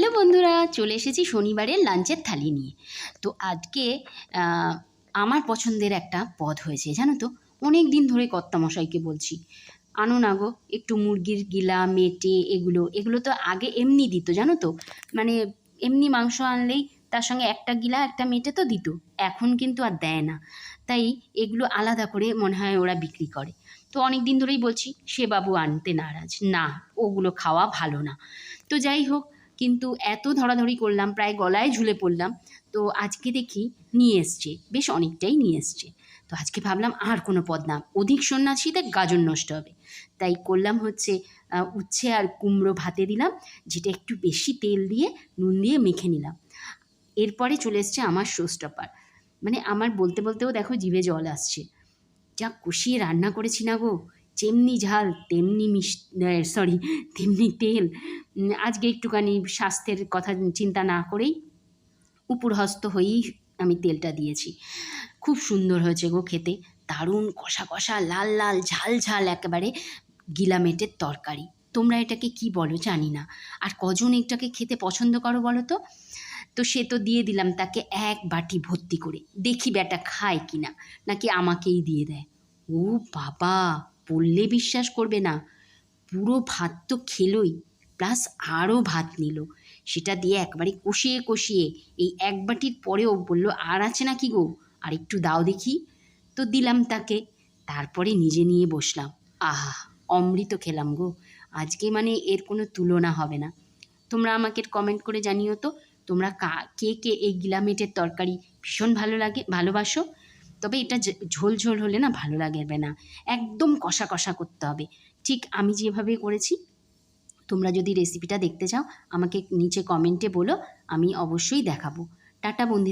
Hello বন্ধুরা, চলে এসেছি শনিবারের লাঞ্চের থালি নিয়ে। তো আজকে আমার পছন্দের একটা পদ হয়েছে, জানো তো? অনেক দিন ধরে কর্তামশাইকে বলছি, আনো না গো, একটু মুরগির গিলা, মেটে, এগুলো এগুলো তো আগে এমনি দিত, জানো তো? মানে এমনি মাংস আনলেই তার সঙ্গে একটা গিলা, একটা মেটে তো দিত, এখন কিন্তু আর দেয় না। তাই এগুলো আলাদা করে মনে হয় ওরা বিক্রি করে। তো অনেক দিন ধরেই বলছি, সে বাবু আনতে নারাজ, না, ওগুলো খাওয়া ভালো না। তো যাই হোক কিন্তু এত ধরাধরি করলাম, প্রায় গলায় ঝুলে পড়লাম। তো আজকে দেখি নিয়ে এসছে, বেশ অনেকটাই নিয়ে এসছে। তো আজকে ভাবলাম আর কোনো পদ না, অধিক সন্ন্যাসীতে গাজন নষ্ট হবে। তাই করলাম হচ্ছে উচ্ছে আর কুমড়ো ভাতে দিলাম, যেটা একটু বেশি তেল দিয়ে, নুন দিয়ে মেখে নিলাম। এরপরে চলে এসছে আমার শোস্টপার মানে আমার বলতে বলতেও দেখো জিভে জল আসছে। যা কষিয়ে রান্না করেছি না গো। যেমনি ঝাল, তেমনি মিষ্টি সরি তেমনি তেল। আজকে একটুখানি স্বাস্থ্যের কথা চিন্তা না করেই উপরহস্ত হয়েই আমি তেলটা দিয়েছি। খুব সুন্দর হয়েছে গো খেতে। দারুণ কষা কষা, লাল লাল, ঝাল ঝাল একেবারে গিলামেটের তরকারি। তোমরা এটাকে কি বলো জানি না। আর কজন এটাকে খেতে পছন্দ করো বলো তো? তো সে তো দিয়ে দিলাম তাকে এক বাটি ভর্তি করে। দেখি বেটা খায় কি না নাকি আমাকেই দিয়ে দেয়। ও বাবা! বললে বিশ্বাস করবে না। পুরো ভাত তো খেলোই প্লাস আরও ভাত নিল। সেটা দিয়ে একবারে কষিয়ে কষিয়ে এই এক বাটির পরেও বলল, আর আছে নাকি গো? আর একটু দাও দেখি। তো দিলাম তাকে। তারপরে নিজে নিয়ে বসলাম। আহা, অমৃত খেলাম গো। আজকে মানে এর কোনো তুলনা হবে না। তোমরা আমাকে কমেন্ট করে জানিও তো, তোমরা কা, কে কে এই গিলামেটের তরকারি ভীষণ ভালো লাগে, ভালোবাসো? তবে এটা ঝোল ঝোল হলে না ভালো লাগবে না। একদম কষা কষা করতে হবে। ঠিক আমি যেভাবে করেছি, তোমরা যদি রেসিপিটা দেখতে চাও, আমাকে নিচে কমেন্টে বলো, আমি অবশ্যই দেখাবো। টাটা বন্ধু